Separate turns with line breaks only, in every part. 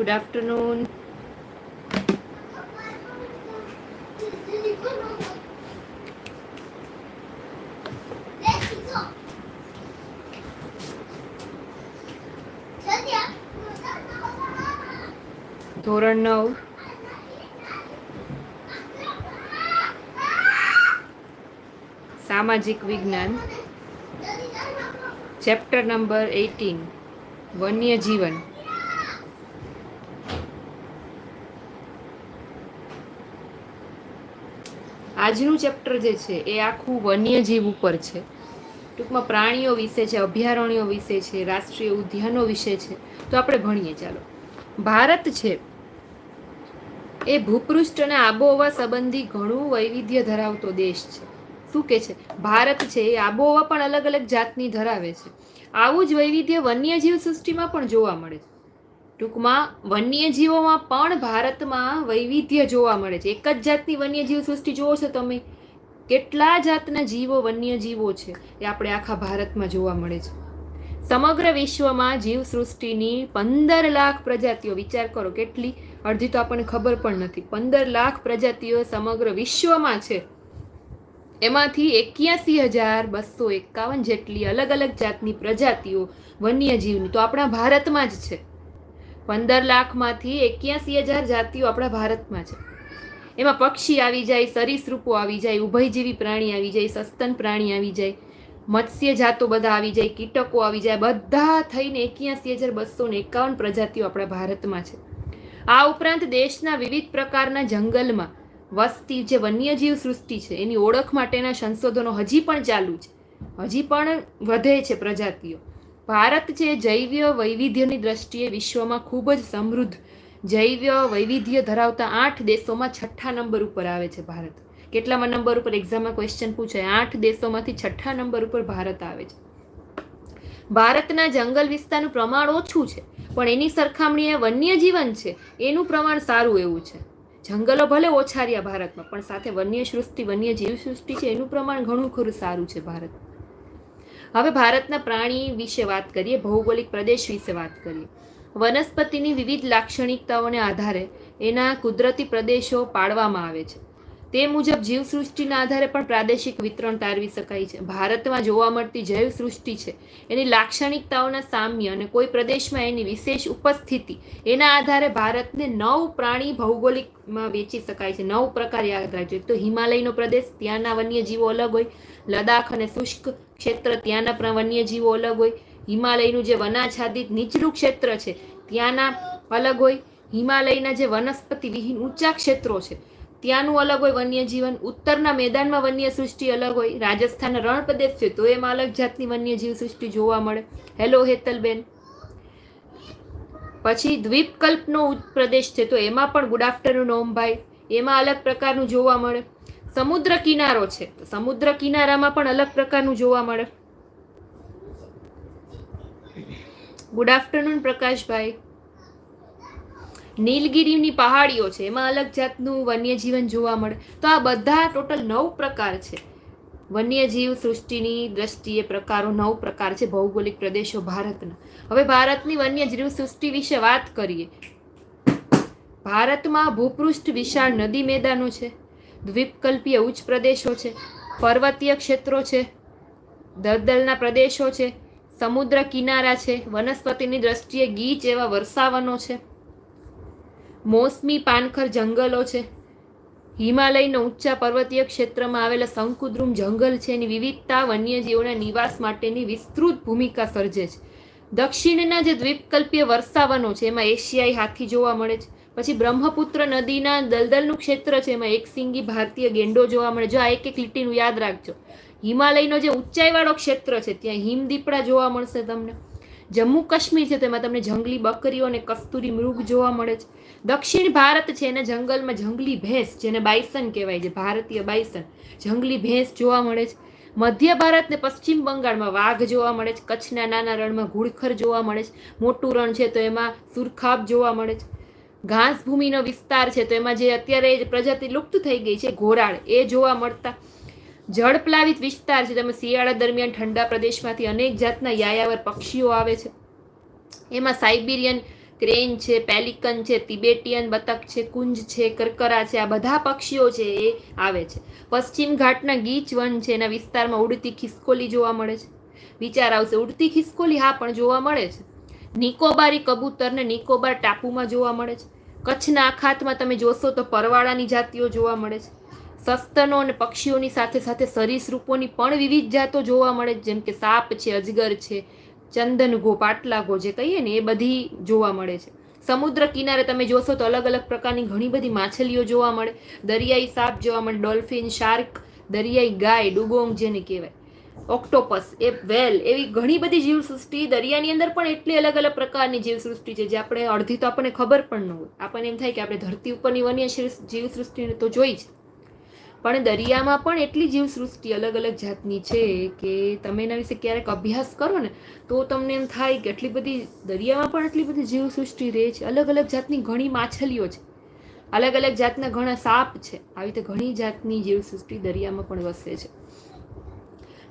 Good afternoon ધોરણ નવ. સામાજિક વિજ્ઞાન. ચેપ્ટર નંબર એટીન વન્ય જીવન આજનું ચેપ્ટર જે છે એ આખું વન્યજીવ ઉપર છે. ટૂંકમાં પ્રાણીઓ વિશે છે, અભયારણ્યો વિશે છે, રાષ્ટ્રીય ઉદ્યાનો વિશે છે. તો આપણે ભણીએ, ચાલો. ભારત છે એ ભૂપૃષ્ઠ અને આબોહવા સંબંધી ઘણું વૈવિધ્ય ધરાવતો દેશ છે. શું કે છે? ભારત છે એ આબોહવા પણ અલગ અલગ જાતની ધરાવે છે. આવું જ વૈવિધ્ય વન્યજીવ સૃષ્ટિમાં પણ જોવા મળે છે. ટૂંકમાં વન્યજીવોમાં પણ ભારતમાં વૈવિધ્ય જોવા મળે છે. એક જ જાતની વન્યજીવ સૃષ્ટિ જુઓ છો તમે. કેટલા જાતના જીવો વન્યજીવો છે એ આપણે આખા ભારતમાં જોવા મળે છે. સમગ્ર વિશ્વમાં જીવ સૃષ્ટિની પંદર લાખ પ્રજાતિઓ, વિચાર કરો કેટલી? અડધી તો આપણને ખબર પણ નથી. પંદર લાખ પ્રજાતિઓ સમગ્ર વિશ્વમાં છે. એમાંથી એક્યાસી હજાર બસો એકાવન જેટલી અલગ અલગ જાતની પ્રજાતિઓ વન્યજીવની. તો આપણા ભારતમાં જ છે. પંદર લાખમાંથી એક્યાસી હજાર જાતિઓ આપણા ભારતમાં છે. એમાં પક્ષી આવી જાય સરીસૃપો આવી જાય ઉભયજીવી પ્રાણી આવી જાય, સસ્તન પ્રાણી આવી જાય, મત્સ્ય જાતો બધા આવી જાય, કીટકો આવી જાય, બધા થઈને એક્યાસી હજાર બસો ને એકાવન પ્રજાતિઓ આપણા ભારતમાં છે. આ ઉપરાંત દેશના વિવિધ પ્રકારના જંગલમાં વસ્તી જે વન્યજીવ સૃષ્ટિ છે, એની ઓળખ માટેના સંશોધનો હજી પણ ચાલુ છે. હજી પણ વધે છે પ્રજાતિઓ. ભારત છે જૈવ વૈવિધ્યની દ્રષ્ટિએ વિશ્વમાં ખૂબ જ સમૃદ્ધ જૈવ વૈવિધ્ય ધરાવતા આઠ દેશોમાં છઠ્ઠા નંબર ઉપર આવે છે ભારત. કેટલામાં નંબર ઉપર? એક્ઝામમાં ક્વેશ્ચન પૂછાય. આઠ દેશોમાંથી છઠ્ઠા નંબર ઉપર ભારત આવે છે. ભારતના જંગલ વિસ્તારનું પ્રમાણ ઓછું છે, પણ એની સરખામણીએ વન્યજીવન છે. એનું પ્રમાણ સારું એવું છે. જંગલો ભલે ઓછા રહ્યા ભારતમાં, પણ સાથે વન્ય સૃષ્ટિ વન્ય જીવ સૃષ્ટિ છે, એનું પ્રમાણ ઘણું ખરું સારું છે ભારત. હવે ભારતના પ્રાણી વિશે વાત કરીએ, ભૌગોલિક પ્રદેશ વિશે વાત કરીએ. વનસ્પતિની વિવિધ લાક્ષણિકતાઓને આધારે એના કુદરતી પ્રદેશો પાડવામાં આવે છે. તે મુજબ જીવસૃષ્ટિના આધારે પણ પ્રાદેશિક વિતરણ તારવી શકાય છે. ભારતમાં જોવા મળતી જૈવસૃષ્ટિ છે, એની લાક્ષણિકતાઓના સામ્ય અને કોઈ પ્રદેશમાં એની વિશેષ ઉપસ્થિતિ, એના આધારે ભારતને નવ પ્રાણી ભૌગોલિકમાં વેચી શકાય છે. નવ પ્રકાર યાદ રાખજો. તો હિમાલયનો પ્રદેશ, ત્યાંના વન્યજીવો અલગ હોય લદાખ અને શુષ્ક ક્ષેત્ર, ત્યાંના પણ વન્યજીવો અલગ હોય. હિમાલયનું જે વનાચ્છાદિત નીચલું ક્ષેત્ર છે, ત્યાંના અલગ હોય. હિમાલયના જે વનસ્પતિ વિહીન ઊંચા ક્ષેત્રો છે, ત્યાંનું અલગ હોય વન્યજીવન. ઉત્તરના મેદાનમાં વન્ય સૃષ્ટિ અલગ હોય. રાજસ્થાનના રણ પ્રદેશ છે, તો એમાં અલગ જાતની વન્યજીવ સૃષ્ટિ જોવા મળે. હેલો હેતલબેન. પછી દ્વીપકલ્પનો પ્રદેશ છે, તો એમાં પણ ગુડ આફ્ટરનૂન ઓમભાઈ. એમાં અલગ પ્રકારનું જોવા મળે. સમુદ્ર કિનારો છે. સમુદ્ર કિનારામાં પણ અલગ પ્રકારનું જોવા મળે. ગુડ આફ્ટરનૂન પ્રકાશભાઈ. નીલગિરીની પહાડીઓ છે, એમાં અલગ જાતનું વન્યજીવન જોવા મળે. તો આ બધા ટોટલ નવ પ્રકાર છે. વન્યજીવ સૃષ્ટિની દ્રષ્ટિએ પ્રકારો નવ પ્રકાર છે, ભૌગોલિક પ્રદેશો ભારતના. હવે ભારતની વન્યજીવ સૃષ્ટિ વિશે વાત કરીએ. ભારતમાં ભૂપૃષ્ઠ વિશાળ નદી મેદાનો છે. દ્વીપકલ્પીય ઉચ્ચ પ્રદેશો છે, પર્વતીય ક્ષેત્રો છે દલદલના પ્રદેશો છે, સમુદ્ર કિનારા છે, વનસ્પતિની દ્રષ્ટિએ ગીચ એવા વર્ષાવનો છે, મોસમી પાનખર જંગલો છે, હિમાલયના ઊંચા પર્વતીય ક્ષેત્રમાં આવેલા શંકુદ્રુમ જંગલ છે, એની વિવિધતા વન્યજીવોના નિવાસ માટેની વિસ્તૃત ભૂમિકા સર્જે છે. દક્ષિણના જે દ્વીપકલ્પીય વર્ષાવનો છે, એમાં એશિયાઈ હાથી જોવા મળે છે. પછી બ્રહ્મપુત્ર નદીના દલદલનું ક્ષેત્ર છે, એમાં એક સિંગી ભારતીય ગેંડો જોવા મળે. જો આ એક એક લીટીનું યાદ રાખજો. હિમાલયનો જે ઊંચાઈવાળો ક્ષેત્ર છે, ત્યાં હિમદીપડા જોવા મળશે તમને. જમ્મુ કાશ્મીર છે, તેમાં તમને જંગલી બકરીઓ અને કસ્તુરી મૃગ જોવા મળે છે. દક્ષિણ ભારત છે, એના જંગલમાં જંગલી ભેંસ, જેને બાયસન કહેવાય છે, ભારતીય બાયસન. જંગલી ભેંસ જોવા મળે છે. મધ્ય ભારત ને પશ્ચિમ બંગાળમાં વાઘ જોવા મળે છે. કચ્છના નાના રણમાં ઘુડખર જોવા મળે છે. મોટું રણ છે, તો એમાં સુરખાબ જોવા મળે છે. ઘાસ ભૂમિનો વિસ્તાર છે, તો એમાં જે અત્યારે પ્રજાતિ લુપ્ત થઈ ગઈ છે ઘોરાળ એ જોવા મળતા જળપ્લાવિત વિસ્તાર છે. તેમાં શિયાળા દરમિયાન ઠંડા પ્રદેશમાંથી અનેક જાતના યાયાવર પક્ષીઓ આવે છે. એમાં સાઇબિરિયન ક્રેન છે, પેલિકન છે, તિબેટિયન બતક છે, કુંજ છે, કરકરા છે, આ બધા પક્ષીઓ છે એ આવે છે. પશ્ચિમ ઘાટના ગીચ વન છે, એના વિસ્તારમાં ઉડતી ખિસકોલી જોવા મળે છે. વિચાર આવશે, ઉડતી ખિસકોલી હા પણ જોવા મળે છે. નિકોબારી કબૂતરને નિકોબાર ટાપુમાં જોવા મળે છે. કચ્છના અખાતમાં તમે જોશો તો પરવાળાની જાતિઓ જોવા મળે છે. સસ્તનો અને પક્ષીઓની સાથે સાથે સરીસૃપોની પણ વિવિધ જાતો જોવા મળે છે. જેમ કે સાપ છે, અજગર છે ચંદનઘો પાટલાઘો જે કહીએ ને એ બધી જોવા મળે છે. સમુદ્ર કિનારે તમે જોશો તો અલગ અલગ પ્રકારની ઘણી બધી માછલીઓ જોવા મળે. દરિયાઈ સાપ જોવા મળે, ડોલ્ફિન, શાર્ક, દરિયાઈ ગાય, ડુગોંગ જેને કહેવાય. ઓક્ટોપસ, એ વેલ, એવી ઘણી બધી જીવસૃષ્ટિ દરિયાની અંદર પણ એટલી અલગ અલગ પ્રકારની જીવસૃષ્ટિ છે જે આપણે અડધી તો આપણને ખબર પણ ન હોય. આપણને એમ થાય કે આપણે ધરતી ઉપરની વન્ય જીવસૃષ્ટિને તો જોઈ જ. પણ દરિયામાં પણ એટલી જીવસૃષ્ટિ અલગ અલગ જાતની છે કે તમે એના વિશે ક્યારેક અભ્યાસ કરો ને, તો તમને એમ થાય કે એટલી બધી દરિયામાં પણ એટલી બધી જીવસૃષ્ટિ રહે છે. અલગ અલગ જાતની ઘણી માછલીઓ છે. અલગ અલગ જાતના ઘણા સાપ છે. આવી રીતે ઘણી જાતની જીવસૃષ્ટિ દરિયામાં પણ વસે છે.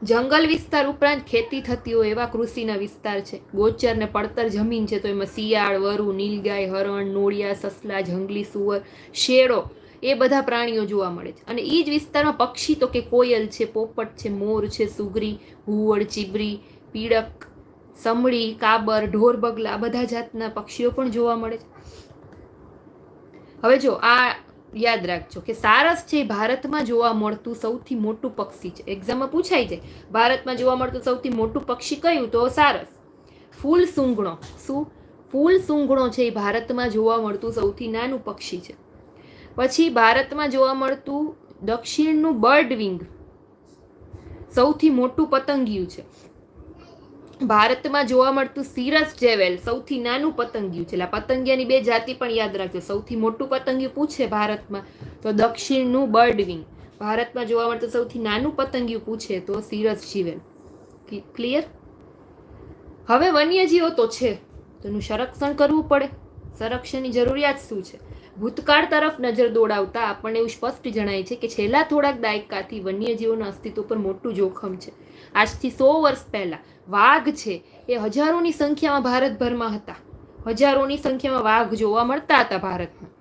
જંગલ વિસ્તાર ઉપરાંત ખેતી થતી હોય એવા કૃષિના વિસ્તાર છે. ગોચર ને પડતર જમીન છે, તો એમાં શિયાળ, વરુ, નીલગાય, હરણ, નોળિયા, સસલા, જંગલી સુવર, શેરો એ બધા પ્રાણીઓ જોવા મળે છે. અને એ જ વિસ્તારમાં પક્ષી તો કે કોયલ છે, પોપટ છે, મોર છે, સુગરી હુવડ ચીબરી, પીડક સમળી કાબર, ઢોર, બગલા બધા જાતના પક્ષીઓ પણ જોવા મળે છે. હવે જો આ યાદ રાખજો કે સારસ છે ભારતમાં જોવા મળતું સૌથી મોટું પક્ષી છે. એક્ઝામમાં પૂછાય છે ભારતમાં જોવા મળતું સૌથી મોટું પક્ષી કયું? તો સારસ. ફૂલ સૂંઘણો શું? ફૂલ સૂંઘણો છે એ ભારતમાં જોવા મળતું સૌથી નાનું પક્ષી છે. પછી ભારતમાં જોવા મળતું દક્ષિણનું બર્ડ વિંગ સૌથી મોટું પતંગિયું છે. ભારતમાં જોવા મળતું સિરસ જેવેલ સૌથી નાનું પતંગિયું છે. એટલે પતંગિયાની બે જાતિ પણ યાદ રાખજો. સૌથી મોટું પતંગિયું પૂછે ભારતમાં, તો દક્ષિણનું બર્ડ વિંગ ભારતમાં જોવા મળતું સૌથી નાનું પતંગિયું પૂછે તો સિરસ જીવેલ. ક્લિયર? હવે વન્યજીવો તો છે. તેનું સંરક્ષણ કરવું પડે. સંરક્ષણની જરૂરિયાત શું છે? ભૂતકાળ તરફ નજર દોડાવતા આપણને એવું સ્પષ્ટ જણાય છે કે છેલ્લા થોડાક દાયકાથી વન્યજીવોના અસ્તિત્વ પર મોટું જોખમ છે. આજથી સો વર્ષ પહેલા. વાઘ છે, એ હજારોની સંખ્યામાં ભારતભરમાં હતા. હજારોની સંખ્યામાં વાઘ જોવા મળતા હતા ભારતમાં.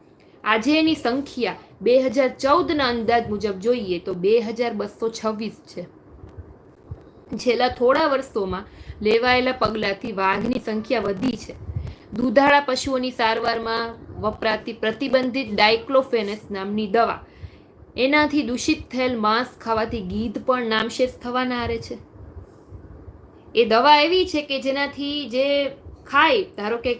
આજે એની સંખ્યા બે હજાર ચૌદના અંદાજ મુજબ જોઈએ તો બે હજાર બસો છવ્વીસ છે. છેલ્લા થોડા વર્ષોમાં લેવાયેલા પગલાંથી વાઘની સંખ્યા વધી છે. દૂધાળા પશુઓની સારવારમાં વપરાતી પ્રતિબંધિત ડાયક્લોફેનેસ નામની દવા એનાથી દૂષિત થયેલ માંસ ખાવાથી ગીધ પણ નામશેષ થવાના આરે છે. એ દવા એવી છે કે જેનાથી જે ખાય, ધારો કે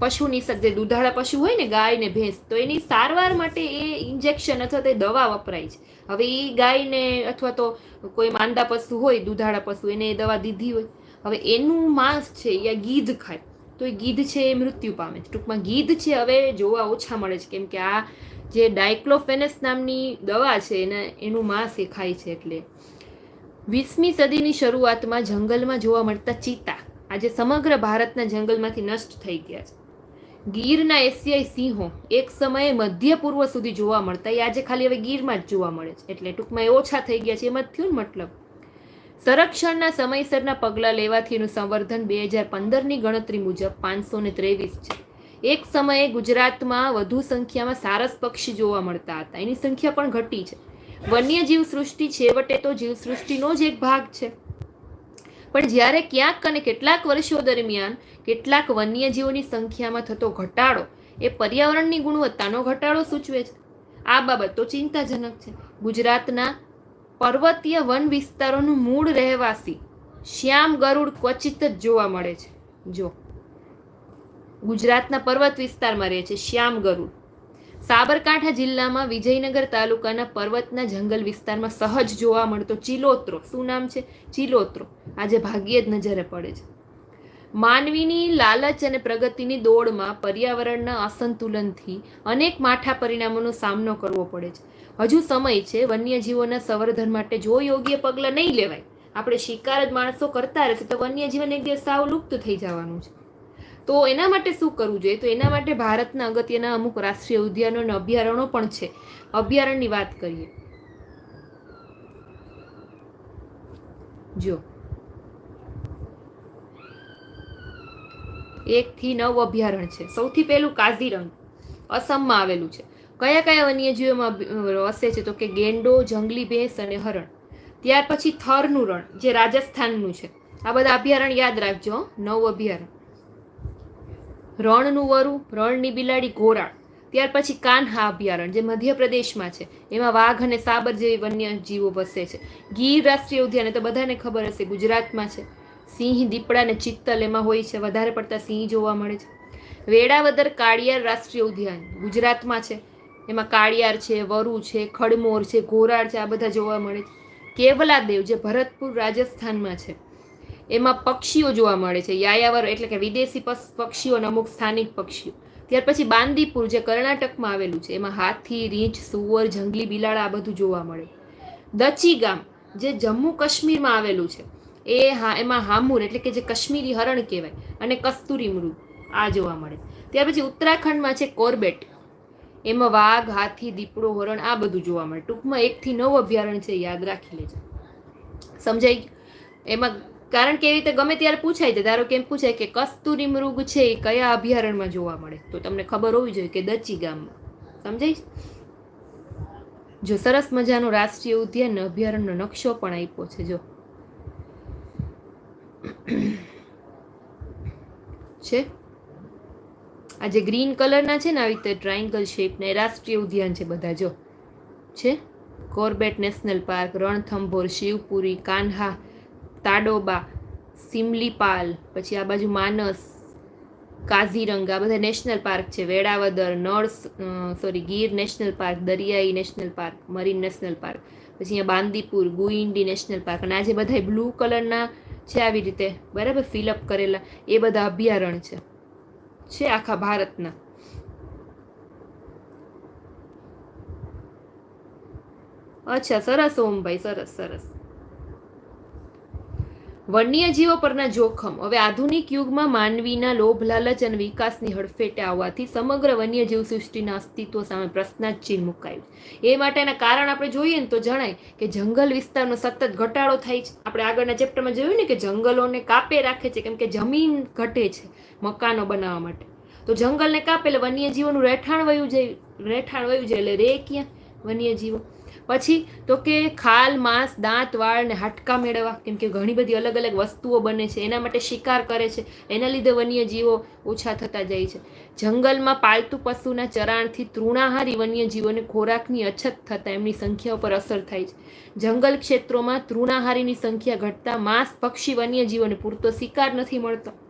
પશુની જે દૂધાળા પશુ હોય ને ગાય ને ભેંસ, તો એની સારવાર માટે એ ઇન્જેક્શન અથવા તો દવા વપરાય છે. હવે એ ગાયને અથવા તો કોઈ માંદા પશુ હોય, દૂધાળા પશુ, એને એ દવા દીધી હોય. હવે એનું માંસ છે યા ગીધ ખાય. તો એ ગીધ છે એ મૃત્યુ પામે છે. ટૂંકમાં ગીધ છે હવે જોવા ઓછા મળે છે. કેમ કે આ જે ડાયક્લોફેનસ નામની દવા છે એને, એનું માંસ એ ખાય છે એટલે. વીસમી સદીની શરૂઆતમાં જંગલમાં જોવા મળતા ચિત્તા આજે સમગ્ર ભારતના જંગલમાંથી નષ્ટ થઈ ગયા છે. ગીરના એશિયાઈ સિંહો એક સમયે મધ્ય પૂર્વ સુધી જોવા મળતા એ આજે ખાલી હવે ગીરમાં જ જોવા મળે છે. એટલે ટૂંકમાં એ ઓછા થઈ ગયા છે. એમ થયું મતલબ? સંરક્ષણના સમયસરના પગલાં લેવાથી એનું સંવર્ધન બે હજાર પંદરની ગણતરી મુજબ પાંચસો ને ત્રેવીસ છે. એક સમયે ગુજરાતમાં વધુ સંખ્યામાં સારસ પક્ષી જોવા મળતા હતા. એની સંખ્યા પણ ઘટી છે. વન્યજીવ સૃષ્ટિ છેવટે તો જીવસૃષ્ટિનો જ એક ભાગ છે. પણ જ્યારે ક્યાંક અને કેટલાક વર્ષો દરમિયાન કેટલાક વન્યજીવોની સંખ્યામાં થતો ઘટાડો એ પર્યાવરણની ગુણવત્તાનો ઘટાડો સૂચવે છે. આ બાબત તો ચિંતાજનક છે. ગુજરાતના પર્વતીય વન વિસ્તારોનું મૂળ રહેવાસી શ્યામ ગરુડ ક્વચિત જ જોવા મળે છે. જો ગુજરાતના પર્વત વિસ્તારમાં રહે છે શ્યામ ગરુડ સાબરકાંઠા જિલ્લામાં વિજયનગર તાલુકાના પર્વતના જંગલ વિસ્તારમાં સહજ જોવા મળતો ચિલોત્રો. શું નામ છે? ચિલોત્રો. આજે ભાગ્યે જ નજરે પડે છે. માનવીની લાલચ અને પ્રગતિની દોડમાં પર્યાવરણના અસંતુલનથી અનેક માઠા પરિણામોનો સામનો કરવો પડે છે. હજુ સમય છે, વન્યજીવોના સંવર્ધન માટે જો યોગ્ય પગલાં નહીં લેવાય, આપણે શિકાર જ માણસો કરતા રહેશે, તો વન્યજીવન એક દિવસ સાવ લુપ્ત થઈ જવાનું છે. તો એના માટે શું કરવું જોઈએ? તો એના માટે ભારતના અગત્યના અમુક રાષ્ટ્રીય ઉદ્યાનો અને અભયારણ્યો પણ છે. અભયારણ્યની વાત કરીએ. જો. એકથી નવ અભયારણ્ય છે. સૌથી પહેલું કાઝીરંગ. અસમમાં આવેલું છે. કયા કયા વન્યજીવોમાં વસે છે? તો કે ગેંડો, જંગલી ભેંસ અને હરણ. ત્યાર પછી થરનું રણ, જે રાજસ્થાનનું છે. આ બધા અભયારણ્ય યાદ રાખજો નવ અભયારણ્ય. રણનું વરુ, રણની બિલાડી ઘોરાણ ત્યાર પછી કાન્હા અભયારણ્ય જે મધ્યપ્રદેશમાં છે. એમાં વાઘ અને સાબર જેવી વન્યજીવો વસે છે. ગીર રાષ્ટ્રીય ઉદ્યાન તો બધાને ખબર હશે, ગુજરાતમાં છે. સિંહ, દીપડા અને ચિત્તલ એમાં હોય છે, વધારે પડતા સિંહ જોવા મળે છે. વેળાવદર કાળિયાર રાષ્ટ્રીય ઉદ્યાન, ગુજરાતમાં છે. એમાં કાળિયાર છે, વરુ છે, ખડમોર છે ઘોરાડ છે, આ બધા જોવા મળે છે. કેવલાદેવ, જે ભરતપુર રાજસ્થાનમાં છે. એમાં પક્ષીઓ જોવા મળે છે. યાયાવર એટલે કે વિદેશી પક્ષીઓ અને અમુક સ્થાનિક પક્ષીઓ. ત્યાર પછી બાંદીપુર જે કર્ણાટકમાં આવેલું છે, એમાં હાથી, રીંછ, સુવર, જંગલી બિલાડા આ બધું જોવા મળે. દચી ગામ જે જમ્મુ કાશ્મીરમાં આવેલું છે, એ હા, એમાં હામુર એટલે કે જે કાશ્મીરી હરણ કહેવાય અને કસ્તુરી મૃગ આ જોવા મળે. ત્યાર પછી ઉત્તરાખંડમાં છે કોર્બેટ. એમાં વાઘ, હાથી, દીપડો, હરણ આ બધું જોવા મળે. ટૂંકમાં એકથી નવ અભયારણ્ય છે, યાદ રાખી લેજો. સમજાઈ ગયું? એમાં કારણ કે એવી રીતે ગમે ત્યારે પૂછાય છે, ધારો કે એમ પૂછાય કે કસ્તુરી મૃગ છે એ કયા અભયારણ્યમાં જોવા મળે? તો તમને ખબર હોવી જોઈએ કે દચી ગામમાં. સમજાય જો સરસ મજાનો રાષ્ટ્રીય ઉદ્યાન અભયારણ્યનો નકશો પણ આપ્યો છે, જો. છે? આ જે ગ્રીન કલરના છે ને આવી રીતે ટ્રાયંગલ શેપના એ રાષ્ટ્રીય ઉદ્યાન છે બધા, જો. છે? Corbett national park, Ranthambore, Shivpuri, Kanha Tadoba, Similipal, પછી આ બાજુ માનસ, કાઝીરંગા બધા નેશનલ પાર્ક છે. Velavadar, nurse sorry, Gir national park, દરિયાઈ national park, marine national park, પછી અહીંયા બાંદીપુર ગુઈન્ડી નેશનલ પાર્ક અને આજે બધા બ્લુ કલરના છે આવી રીતે, બરાબર ફિલઅપ કરેલા, એ બધા અભયારણ્ય છે. છે આખા ભારતના. અચ્છા, સરસ ઓમભાઈ સરસ સરસ. વન્યજીવો પરના જોખમ. હવે આધુનિક યુગમાં માનવીના લોભ, લાલચ અને વિકાસની હડફેટે આવવાથી સમગ્ર વન્યજીવ સૃષ્ટિના અસ્તિત્વ સામે પ્રશ્નાર્થ મુકાયું. એ માટેના કારણ આપણે જોઈએ ને તો જણાય કે જંગલ વિસ્તારનો સતત ઘટાડો થાય છે. આપણે આગળના ચેપ્ટરમાં જોયું ને કે જંગલોને કાપે રાખે છે, કેમ કે જમીન ઘટે છે મકાનો બનાવવા માટે. તો જંગલને કાપે એટલે વન્યજીવોનું રહેઠાણ વયું જાય, રહેઠાણ વયું જાય એટલે રે ક્યાં? વન્યજીવો. પછી તો કે ખાલ, માંસ, દાંત, વાળ ને હાડકા મેળવવા. કેમ કે ઘણી બધી અલગ અલગ વસ્તુઓ બને છે. એના માટે શિકાર કરે છે. એના લીધે વન્યજીવો ઓછા થતા જાય છે. જંગલમાં પાલતુ પશુના ચરાણથી તૃણાહારી વન્યજીવોને ખોરાકની અછત થતાં એમની સંખ્યા ઉપર અસર થાય છે. જંગલ ક્ષેત્રોમાં તૃણાહારીની સંખ્યા ઘટતા માંસ, પક્ષી, વન્યજીવોને પૂરતો શિકાર નથી મળતો.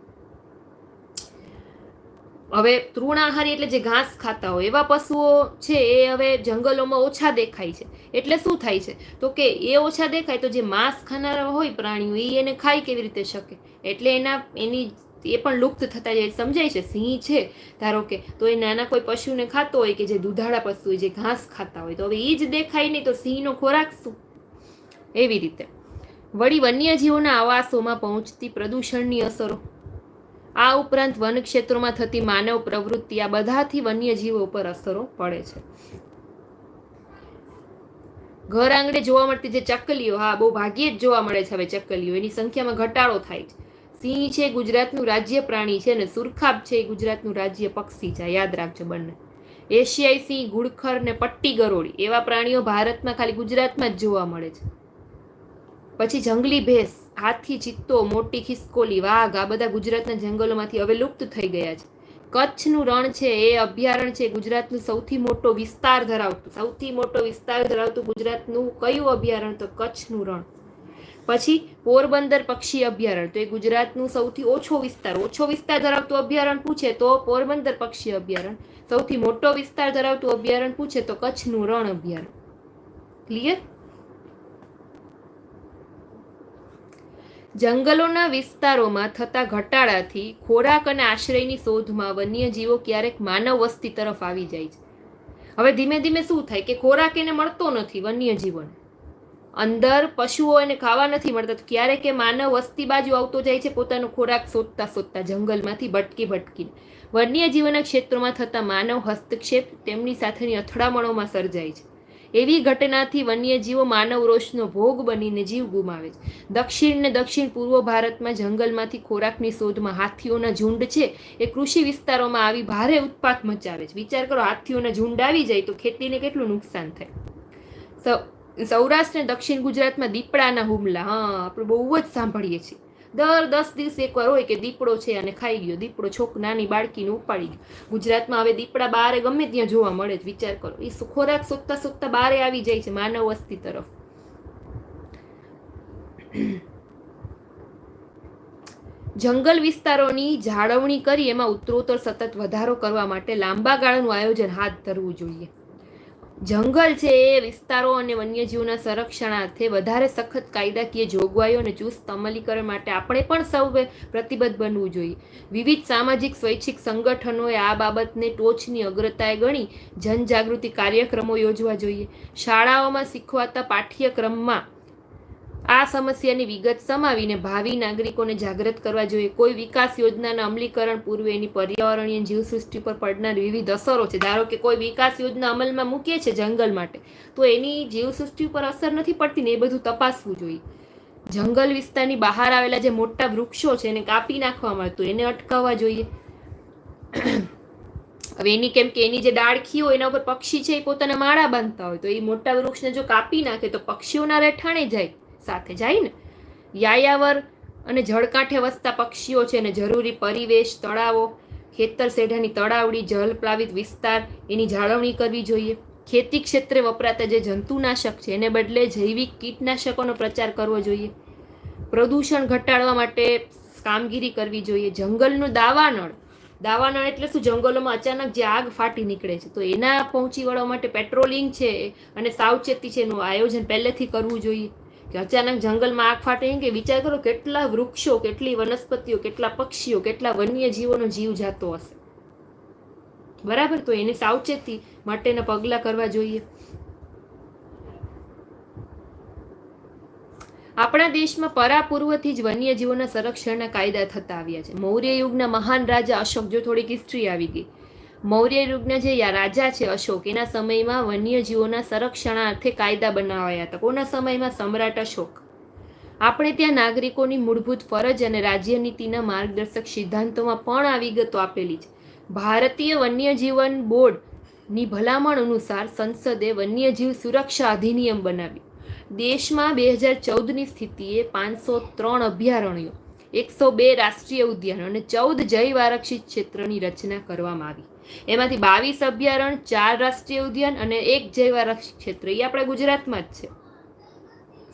હવે તૃણાહારી એટલે જે ઘાસ ખાતા હોય, એવા પશુઓ છે, એ હવે જંગલોમાં ઓછા દેખાય છે. એટલે શું થાય છે? તો કે એ ઓછા દેખાય તો જે માંસ ખાનારા હોય પ્રાણીઓ એ એને ખાઈ કેવી રીતે શકે? એટલે એના, એની, એ પણ લુપ્ત થતા જાય સમજાય છે? સિંહ છે. ધારો કે, તો એ નાના કોઈ પશુને ખાતો હોય કે જે દુધાળા પશુ હોય, જે ઘાસ ખાતા હોય, તો હવે એ જ દેખાય નહીં તો સિંહનો ખોરાક શું? એવી રીતે. વળી વન્યજીવોના આવાસોમાં પહોંચતી પ્રદૂષણની અસરો. આ ઉપરાંત વન ક્ષેત્રોમાં થતી માનવ પ્રવૃત્તિ, આ બધાથી વન્યજીવો ઉપર અસરો પડે છે. ઘર આંગણે જોવા મળતી જે ચકલીઓ, હા, બહુ ભાગ્યે જ જોવા મળે છે હવે ચકલીઓ, એની સંખ્યામાં ઘટાડો થાય છે. સિંહ છે ગુજરાતનું રાજ્ય પ્રાણી છે અને સુરખાબ છે એ ગુજરાતનું રાજ્ય પક્ષી છે યાદ રાખજો બંને. એશિયાઈ સિંહ, ગુડખર ને પટ્ટી ગરોળી, એવા પ્રાણીઓ ભારતમાં ખાલી ગુજરાતમાં જ જોવા મળે છે. પછી જંગલી ભેંસ હાથી, ચિત્તો, મોટી ખિસકોલી, વાઘ, આ બધા ગુજરાતના જંગલોમાંથી હવે લુપ્ત થઈ ગયા છે. કચ્છનું રણ છે, એ અભયારણ્ય છે, ગુજરાતનું સૌથી મોટો વિસ્તાર ધરાવતું. સૌથી મોટો વિસ્તાર ધરાવતું ગુજરાતનું કયું અભયારણ્ય તો કચ્છનું રણ. પછી પોરબંદર પક્ષી અભયારણ્ય તો એ ગુજરાતનું સૌથી ઓછો વિસ્તાર. ઓછો વિસ્તાર ધરાવતું અભયારણ્ય પૂછે તો પોરબંદર પક્ષી અભયારણ્ય સૌથી મોટો વિસ્તાર ધરાવતું અભયારણ્ય પૂછે તો કચ્છનું રણ અભયારણ્ય ક્લિયર જંગલોના વિસ્તારોમાં થતા ઘટાડાથી ખોરાક અને આશ્રયની શોધમાં વન્યજીવો ક્યારેક માનવ વસ્તી તરફ આવી જાય છે. હવે ધીમે ધીમે શું થાય કે ખોરાક એને મળતો નથી વન્યજીવોને. અંદર પશુઓ એને ખાવા નથી મળતા તો ક્યારેક એ માનવ વસ્તી બાજુ આવતો જાય છે, પોતાનો ખોરાક શોધતા શોધતા જંગલમાંથી ભટકી ભટકીને. વન્યજીવોના ક્ષેત્રોમાં થતા માનવ હસ્તક્ષેપ તેમની સાથેની અથડામણોમાં સર્જાય છે. એવી ઘટનાથી વન્યજીવો માનવ રોષનો ભોગ બનીને જીવ ગુમાવે છે. દક્ષિણ ને દક્ષિણ પૂર્વ ભારતમાં જંગલમાંથી ખોરાકની શોધમાં હાથીઓના ઝુંડ છે. એ કૃષિ વિસ્તારોમાં આવી ભારે ઉત્પાત મચાવે છે. વિચાર કરો, હાથીઓના ઝુંડ આવી જાય તો ખેતીને કેટલું નુકસાન થાય? સૌરાષ્ટ્ર ને દક્ષિણ ગુજરાતમાં દીપડાના હુમલા. હા, આપણે બહુ જ સાંભળીએ છીએ. દર દસ દિવસે એકવાર હોય કે દીપડો છે અને ખાઈ ગયો. દીપડો છોક નાની બાળકીને ઉપાડી ગયો. ગુજરાતમાં હવે દીપડા બારે ગમે ત્યાં જોવા મળે જ, વિચાર કરો. એ ખોરાક શોધતા શોધતા બારે આવી જાય છે માનવ વસ્તી તરફ. જંગલ વિસ્તારોની જાળવણી કરી એમાં ઉત્તરોત્તર સતત વધારો કરવા માટે લાંબા ગાળાનું આયોજન હાથ ધરવું જોઈએ. જંગલ છે એ વિસ્તારો અને વન્યજીવોના સંરક્ષણાર્થે વધારે સખત કાયદાકીય જોગવાઈઓ અને ચુસ્ત અમલીકરણ માટે આપણે પણ સૌએ પ્રતિબદ્ધ બનવું જોઈએ. વિવિધ સામાજિક, સ્વૈચ્છિક સંગઠનોએ આ બાબતને ટોચની અગ્રતાએ ગણી જનજાગૃતિ કાર્યક્રમો યોજવા જોઈએ. શાળાઓમાં શીખવાતા પાઠ્યક્રમમાં આ સમસ્યાની વિગત સમાવીને ભાવિ નાગરિકોને જાગૃત કરવા જોઈએ. કોઈ વિકાસ યોજનાના અમલીકરણ પૂર્વે એની પર્યાવરણીય જીવસૃષ્ટિ પર પડનાર વિવિધ અસરો છે. ધારો કે કોઈ વિકાસ યોજના અમલમાં મૂકીએ છે જંગલ માટે, તો એની જીવસૃષ્ટિ ઉપર અસર નથી પડતી ને એ બધું તપાસવું જોઈએ. જંગલ વિસ્તારની બહાર આવેલા જે મોટા વૃક્ષો છે એને કાપી નાખવામાં આવતું એને અટકાવવા જોઈએ. હવે એની કેમ કે એની જે ડાળખી હોય એના ઉપર પક્ષી છે એ પોતાના માળા બાંધતા હોય તો એ મોટા વૃક્ષને જો કાપી નાખે તો પક્ષીઓના રહેઠાણે જાય. સાથે જાય ને યાયાવર અને જળકાંઠે વસતા પક્ષીઓ છે અને જરૂરી પરિવેશ, તળાવો, ખેતર શેઢાની તળાવડી, જલપ્લાવિત વિસ્તાર, એની જાળવણી કરવી જોઈએ. ખેતી ક્ષેત્રે વપરાતા જે જંતુનાશક છે, એને બદલે જૈવિક કીટનાશકોનો પ્રચાર કરવો જોઈએ. પ્રદૂષણ ઘટાડવા માટે કામગીરી કરવી જોઈએ. જંગલનું દાવાનળ દાવાનળ એટલે શું? જંગલોમાં અચાનક જે આગ ફાટી નીકળે છે. તો એના પહોંચી વળવા માટે પેટ્રોલિંગ છે અને સાવચેતી છે, એનું આયોજન પહેલેથી કરવું જોઈએ. કે અચાનક જંગલમાં આગ ફાટે કે વિચાર કરો કેટલા વૃક્ષો, કેટલી વનસ્પતિઓ, કેટલા પક્ષીઓ, કેટલા વન્ય જીવોનો જીવ જાતો હશે. બરાબર? તો એને સાવચેતી માટેના પગલાં કરવા જોઈએ. આપણા દેશમાં પરાપૂર્વથી જ વન્ય જીવોના સંરક્ષણના કાયદા થતા આવ્યા છે. મૌર્ય યુગના મહાન રાજા અશોક, જો થોડીક હિસ્ટ્રી આવી ગઈ. મૌર્ય યુગના જે રાજા છે અશોક, એના સમયમાં વન્યજીવોના સંરક્ષણાર્થે કાયદા બનાવાયા હતા. કોના સમયમાં? સમ્રાટ અશોક. આપણે ત્યાં નાગરિકોની મૂળભૂત ફરજ અને રાજ્યનીતિના માર્ગદર્શક સિદ્ધાંતોમાં પણ આ વિગતો આપેલી છે. ભારતીય વન્યજીવન બોર્ડની ભલામણ અનુસાર સંસદે વન્યજીવ સુરક્ષા અધિનિયમ બનાવ્યું. દેશમાં બે હજાર ચૌદની સ્થિતિએ પાંચસો ત્રણ અભયારણ્યો, એકસો બે રાષ્ટ્રીય ઉદ્યાનો અને ચૌદ જૈવ આરક્ષિત ક્ષેત્રની રચના કરવામાં આવી. એમાંથી બાવીસ અભયારણ્ય, ચાર રાષ્ટ્રીય ઉદ્યાન અને એક જૈવ ક્ષેત્ર. એ આપણા ગુજરાતમાં જ છે.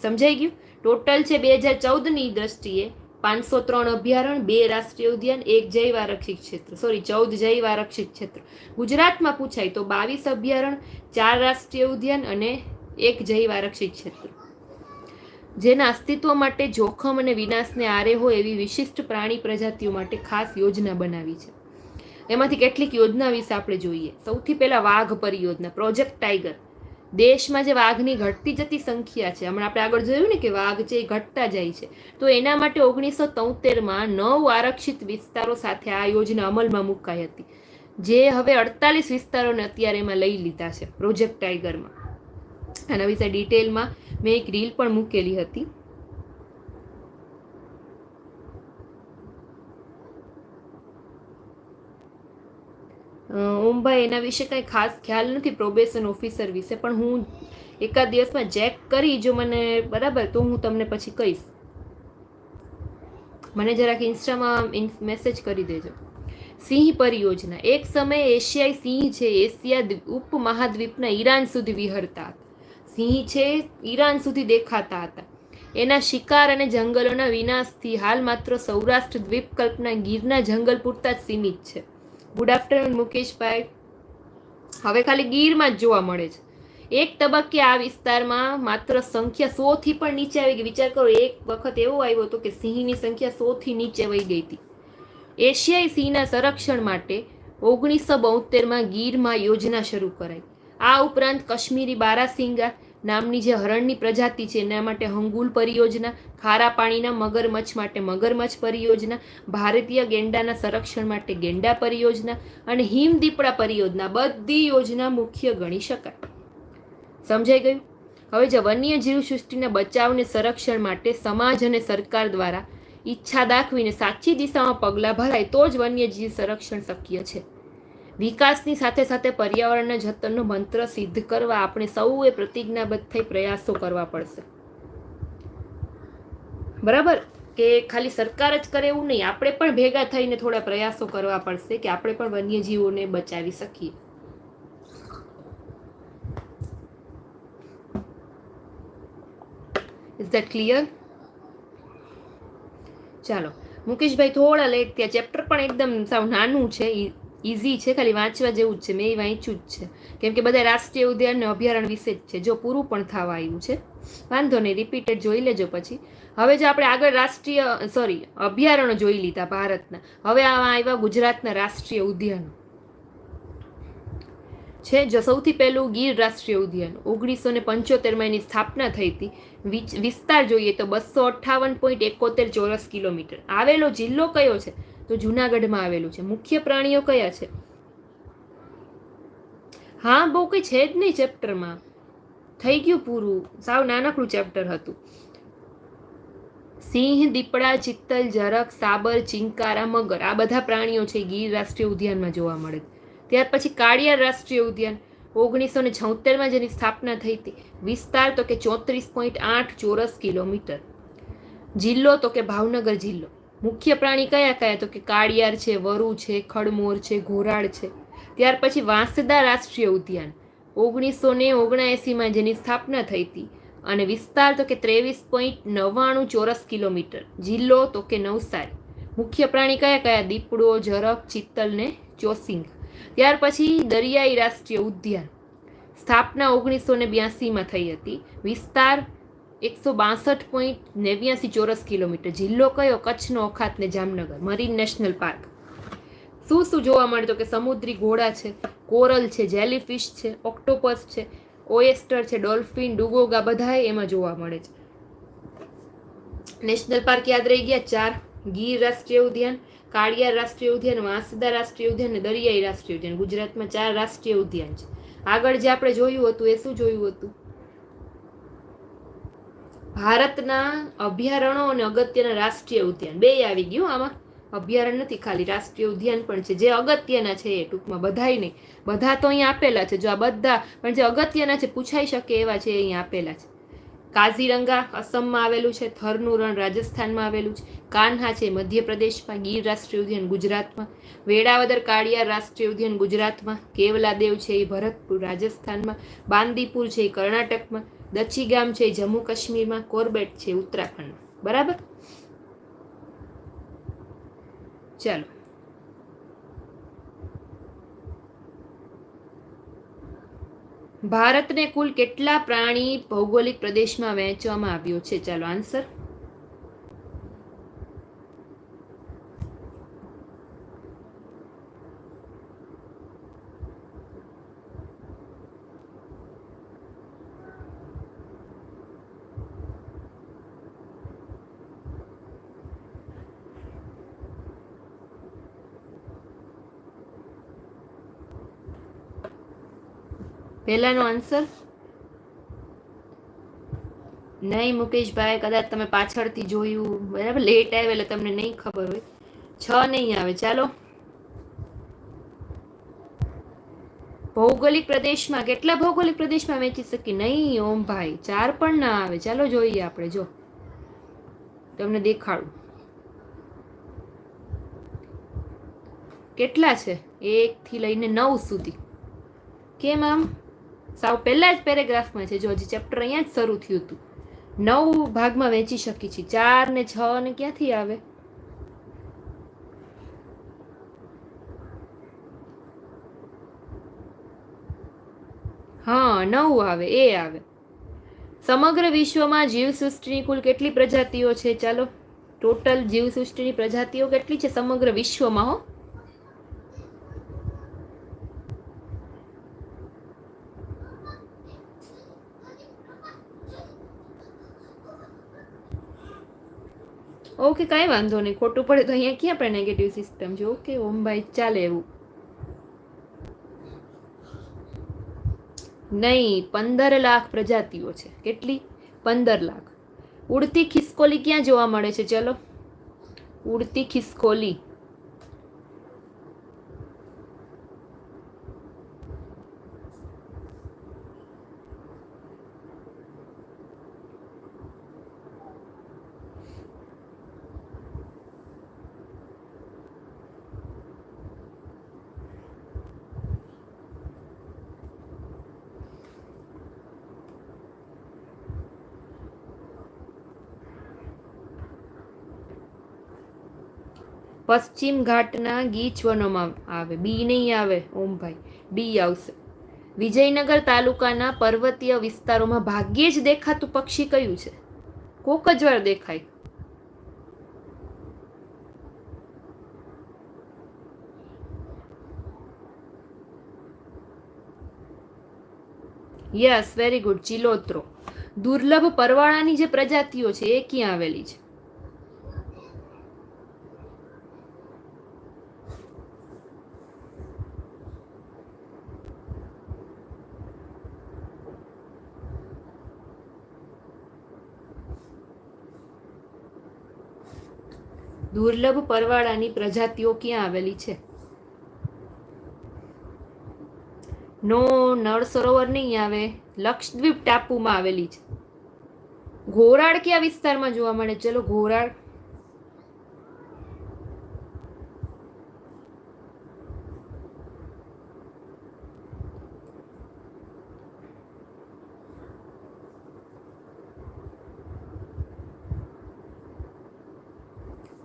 સમજાઈ ગયું? ટોટલ છે બે હજાર ચૌદની દ્રષ્ટિએ પાંચસો ત્રણ અભયારણ્ય, બે રાષ્ટ્રીય ઉદ્યાન, એક જૈવ આરક્ષિત ક્ષેત્ર. સોરી ચૌદ જૈવ આરક્ષિત ક્ષેત્ર. ગુજરાતમાં પૂછાય તો બાવીસ અભયારણ્ય, ચાર રાષ્ટ્રીય ઉદ્યાન અને એક જૈવ આરક્ષિત ક્ષેત્ર. જેના અસ્તિત્વ માટે જોખમ અને વિનાશને આરે હોય એવી વિશિષ્ટ પ્રાણી પ્રજાતિઓ માટે ખાસ યોજના બનાવી છે. એમાંથી કેટલીક યોજના વિશે આપણે જોઈએ. સૌથી પહેલાં વાઘ પરિયોજના પ્રોજેક્ટ ટાઈગર દેશમાં જે વાઘની ઘટતી જતી સંખ્યા છે, હમણાં આપણે આગળ જોયું ને કે વાઘ છે એ ઘટતા જાય છે, તો એના માટે ઓગણીસો તોતેરમાં નવ આરક્ષિત વિસ્તારો સાથે આ યોજના અમલમાં મુકાઈ હતી. જે હવે અડતાલીસ વિસ્તારોને અત્યારે એમાં લઈ લીધા છે પ્રોજેક્ટ ટાઈગરમાં આના વિશે ડિટેલમાં મેં એક રીલ પણ મૂકેલી હતી. ઓમભાઈ એના વિશે કાંઈ ખાસ ખ્યાલ નથી પ્રોબેશન ઓફિસર વિશે, પણ હું એકાદ દિવસમાં ચેક કરી, જો મને બરાબર, તો હું તમને પછી કહીશ. મને જરાક ઇન્સ્ટામાં મેસેજ કરી દેજો. સિંહ પરિયોજના. એક સમયે એશિયાઈ સિંહ છે, એશિયા ઉપમહાદ્વીપના ઈરાન સુધી વિહરતા હતા. સિંહ છે, ઈરાન સુધી દેખાતા હતા. એના શિકાર અને જંગલોના વિનાશથી હાલ માત્ર સૌરાષ્ટ્ર દ્વીપકલ્પના ગીરના જંગલ પૂરતા જ સીમિત છે. ગુડ આફ્ટરનૂન મુકેશભાઈ હવે ખાલી ગીરમાં જ જોવા મળે છે. એક તબક્કે આ વિસ્તારમાં માત્ર સંખ્યા સોથી પણ નીચે આવી ગઈ. વિચાર કરો, એક વખત એવો આવ્યો હતો કે સિંહની સંખ્યા સોથી નીચે વહી ગઈ હતી. એશિયાઈ સિંહના સંરક્ષણ માટે ઓગણીસો બોતેરમાં ગીરમાં યોજના શરૂ કરાઈ. આ ઉપરાંત કશ્મીરી બારાસિંગા નામની જે હરણની પ્રજાતિ છે, એના માટે હંગુલ પરિયોજના, ખારા પાણીના મગરમચ્છ માટે મગરમચ્છ પરિયોજના, ભારતીય ગેંડાના સંરક્ષણ માટે ગેંડા પરિયોજના અને હિમદીપડા પરિયોજના, બધી યોજના મુખ્ય ગણી શકાય. સમજાઈ ગયું? હવે જે વન્ય જીવ સૃષ્ટિના બચાવને સંરક્ષણ માટે સમાજ અને સરકાર દ્વારા ઈચ્છા દાખવીને સાચી દિશામાં પગલાં ભરાય તો જ વન્યજીવ સંરક્ષણ શક્ય છે. વિકાસની સાથે સાથે પર્યાવરણના જતનનો મંત્ર સિદ્ધ કરવા આપણે સૌએ પ્રતિજ્ઞાબદ્ધ થઈ પ્રયાસો કરવા પડશે. બરાબર? કે ખાલી સરકાર જ કરે એવું નહીં. આપણે પણ ભેગા થઈને થોડા પ્રયાસો કરવા પડશે કે આપણે પણ વન્યજીવોને બચાવી શકીએ. ઇઝ ધેટ ક્લિયર ચાલો. મુકેશભાઈ થોડા લેટ ત્યાં ચેપ્ટર પણ એકદમ સાવ નાનું છે. ઇઝી છે, ખાલી વાંચવા જેવું જ છે, મેં વાંચ્યું જ છે. કેમ કે બધા રાષ્ટ્રીય ઉદ્યાન અભયારણ્ય વિશે જ છે, જો પૂરું પણ થવા આવ્યું છે. વાંધો નહીં રિપીટેડ જોઈ લેજો પછી. હવે જો આપણે આગળ રાષ્ટ્રીય સોરી અભયારણ્ય જોઈ લીધા ભારતના. હવે આવા આવ્યા ગુજરાતના રાષ્ટ્રીય ઉદ્યાનો. છે, જો સૌથી પહેલું ગીર રાષ્ટ્રીય ઉદ્યાન. ઓગણીસો ને પંચોતેરમાં એની સ્થાપના થઈ હતી. વિસ્તાર જોઈએ તો બસો અઠ્ઠાવન પોઈન્ટ એકોતેર ચોરસ કિલોમીટર. આવેલો જિલ્લો કયો છે? તો જુનાગઢમાં આવેલું છે. મુખ્ય પ્રાણીઓ કયા છે? હા, બહુ કંઈ છે જ નહીં ચેપ્ટરમાં. થઈ ગયું પૂરું. સાવ નાનકડું ચેપ્ટર હતું. સિંહ, દીપડા, ચિત્તલ જરક સાબર, ચિંકારા, મગર આ બધા પ્રાણીઓ છે ગીર રાષ્ટ્રીય ઉદ્યાનમાં જોવા મળે ત્યાર પછી કાળિયાર રાષ્ટ્રીય ઉદ્યાન ઓગણીસો ને છોતેરમાં જેની સ્થાપના થઈ હતી. વિસ્તાર તો કે ચોત્રીસ પોઈન્ટ આઠ ચોરસ કિલોમીટર. જિલ્લો તો કે ભાવનગર જિલ્લો. મુખ્ય પ્રાણી કયા કયા? તો કે કાળિયાર છે, વરુ છે, ખડમોર છે ઘોરાડ છે. ત્યાર પછી વાંસદા રાષ્ટ્રીય ઉદ્યાન. ઓગણીસો ને ઓગણએંસીમાં જેની સ્થાપના થઈ હતી અને વિસ્તાર તો કે ત્રેવીસ પોઈન્ટ નવ્વાણું ચોરસ કિલોમીટર. જિલ્લો તો કે નવસારી. મુખ્ય પ્રાણી કયા કયા? દીપડો ઝરખ ચિત્તલ ને ચોસિંગ. ત્યાર પછી દરિયાઈ રાષ્ટ્રીય ઉદ્યાન. સ્થાપના ઓગણીસો ને બ્યાસીમાં થઈ હતી. વિસ્તાર એકસો બાસઠ પોઈન્ટ નેવ્યાસી ચોરસ કિલોમીટર. જિલ્લો કયો? કચ્છનો અખાત ને જામનગર. Marine national park. શું શું જોવા મળે? તો કે સમુદ્રી ઘોડા છે, કોરલ છે, જેલીફિશ છે, ઓક્ટોપસ છે, ઓએસ્ટર છે, ડોલ્ફિન, ડુગોગા બધાય એમાં જોવા મળે છે. નેશનલ પાર્ક યાદ રહી ગયા? ચાર. ગીર રાષ્ટ્રીય ઉદ્યાન કાળિયાર રાષ્ટ્રીય ઉદ્યાન, વાંસદા રાષ્ટ્રીય ઉદ્યાન અને દરિયાઈ રાષ્ટ્રીય ઉદ્યાન. ગુજરાતમાં ચાર રાષ્ટ્રીય ઉદ્યાન છે. આગળ જે આપણે જોયું હતું, એ શું જોયું હતું? ભારતના અભયારણ્યો અને અગત્યના રાષ્ટ્રીય ઉદ્યાન. બે આવી ગયું આમાં. અભયારણ્ય નથી, ખાલી રાષ્ટ્રીય ઉદ્યાન પણ છે. જે અગત્યના છે એ ટૂંકમાં બધાય નહીં બધા તો અહીંયા આપેલા છે. જો આ બધા, પણ જે અગત્યના છે, પૂછાઈ શકે એવા છે અહીંયા આપેલા છે. કાઝીરંગા અસમમાં આવેલું છે થરનું રણ રાજસ્થાનમાં આવેલું છે, કાન્હા છે, મધ્યપ્રદેશમાં, ગીર રાષ્ટ્રીય ઉદ્યાન ગુજરાતમાં, વેળાવદર કાળિયાર રાષ્ટ્રીય ઉદ્યાન ગુજરાતમાં, કેવલાદેવ છે એ ભરતપુર રાજસ્થાનમાં, બાંદીપુર છે એ કર્ણાટકમાં દચ્ચીગામ છે, જમ્મુ કાશ્મીરમાં કોરબેટ છે, ઉત્તરાખંડ. બરાબર? ચાલો. ભારતને કુલ કેટલા પ્રાણી ભૌગોલિક પ્રદેશમાં વહેંચવામાં આવ્યો છે? ચાલો આન્સર પહેલાનો આન્સર નહીં, મુકેશભાઈ, કદાચ તમે પાછળથી જોયું, બરાબર? લેટ આવે એટલે તમને નહીં ખબર હોય. છ નહીં આવે. ચાલો. ભૌગોલિક પ્રદેશમાં કેટલા ભૌગોલિક પ્રદેશમાં વેચી શકી નહીં, ઓમ ભાઈ, ચાર પણ ના આવે. ચાલો જોઈએ આપણે, જો. તમને દેખાડું. કેટલા છે? એક થી લઈને નવ સુધી. કેમ આમ? સાવ પહેલા જ પેરેગ્રાફમાં છે, જો હજી ચેપ્ટર અહીંયા જ શરૂ થયું હતું. નવ ભાગમાં વેચી શકી છીએ. ચાર ને છ ને ક્યાંથી આવે? હા, નવ આવે, એ આવે. સમગ્ર વિશ્વમાં જીવસૃષ્ટિની કુલ કેટલી પ્રજાતિઓ છે? ચાલો ટોટલ જીવસૃષ્ટિની પ્રજાતિઓ કેટલી છે સમગ્ર વિશ્વમાં, હો? ઓકે, કાંઈ વાંધો નહીં. ખોટું પડે તો અહીંયા ક્યાં આપણે નેગેટિવ સિસ્ટમ છે ઓકે, ઓમ ભાઈ, ચાલે એવું. નહીં, પંદર લાખ પ્રજાતિઓ છે. કેટલી? પંદર લાખ. ઉડતી ખિસકોલી ક્યાં જોવા મળે છે? ચલો. ઉડતી ખિસકોલી. પશ્ચિમ ઘાટના ગીચ વનોમાં આવે. બી નહીં આવે, ઓમભાઈ. ડી આવશે. વિજયનગર તાલુકાના પર્વતીય વિસ્તારોમાં ભાગ્યે જ દેખાતું પક્ષી કયું છે? કોક જ વાર દેખાય. Yes, very good. ચિલોત્રો. દુર્લભ પરવાળાની જે પ્રજાતિઓ છે એ ક્યાં આવેલી છે? દુર્લભ પરવાળાની પ્રજાતિઓ ક્યાં આવેલી છે? નો, નળ સરોવર નહીં આવે. લક્ષદ્વીપ ટાપુમાં આવેલી છે. ઘોરાડ કયા વિસ્તારમાં જોવા મળે? ચલો ઘોરાડ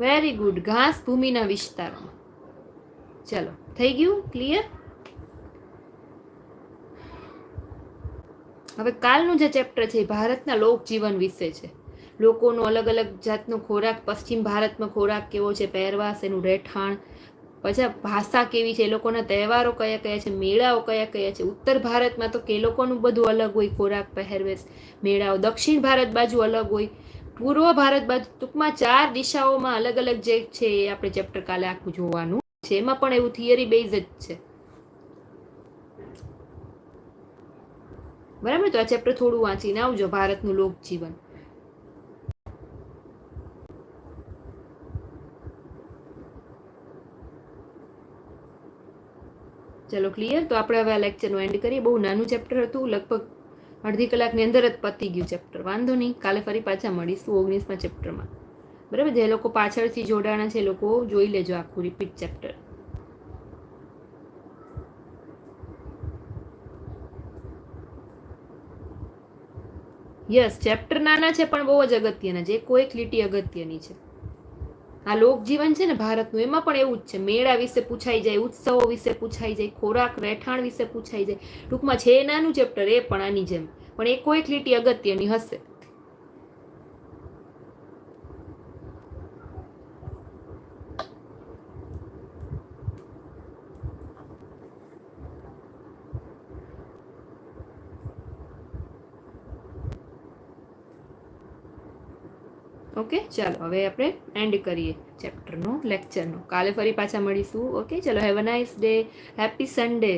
વેરી ગુડ ઘાસ ભૂમિના વિસ્તારમાં. ચલો, થઈ ગયું? ક્લિયર હવે કાલનું જે ચેપ્ટર છે એ ભારતના લોકજીવન વિશે છે. લોકોનો અલગ અલગ જાતનો ખોરાક, પશ્ચિમ ભારતમાં ખોરાક કેવો છે પહેરવાશ એનું રહેઠાણ, પછી ભાષા કેવી છે, એ લોકોના તહેવારો કયા કયા છે, મેળાઓ કયા કયા છે. ઉત્તર ભારતમાં તો કે લોકોનું બધું અલગ હોય, ખોરાક પહેરવેશ, મેળાઓ. દક્ષિણ ભારત બાજુ અલગ હોય પૂર્વ ભારત બાજુ ટૂંકમાં ચાર દિશાઓમાં અલગ અલગ જે છે એ આપણે ચેપ્ટર કાલે આખું જોવાનું છે. એમાં પણ એવું થિયરી બેઝ જ છે. બરાબર? તો આ ચેપ્ટર થોડું વાંચીને આવજો ભારતનું લોકજીવન. ચલો ક્લિયર તો આપણે હવે આ લેક્ચરનું એન્ડ કરીએ. બહુ નાનું ચેપ્ટર હતું, લગભગ અડધી કલાકની અંદર જ પતી ગયું ચેપ્ટર વાંધો નહીં, કાલે ફરી પાછા મળીશું ઓગણીસમાં ચેપ્ટરમાં બરાબર? જે લોકો પાછળથી જોડાણા છે એ લોકો જોઈ લેજો આખું રિપીટ ચેપ્ટર યસ ચેપ્ટર નાના છે પણ બહુ જ અગત્યના છે. કોઈ લીટી અગત્યની છે. આ લોકજીવન છે ને ભારતનું, એમાં પણ એવું જ છે. મેળા વિશે પૂછાઈ જાય, ઉત્સવો વિશે પૂછાઈ જાય, ખોરાક રહેઠાણ વિશે પૂછાઈ જાય. ટૂંકમાં છે નાનું ચેપ્ટર એ પણ આની જેમ. પણ એ કોઈક લીટી અગત્યની હશે. ઓકે? ચાલો, હવે આપણે એન્ડ કરીએ ચેપ્ટરનો લેક્ચરનો કાલે ફરી પાછા મળીશું. ઓકે? ચલો have a nice day happy Sunday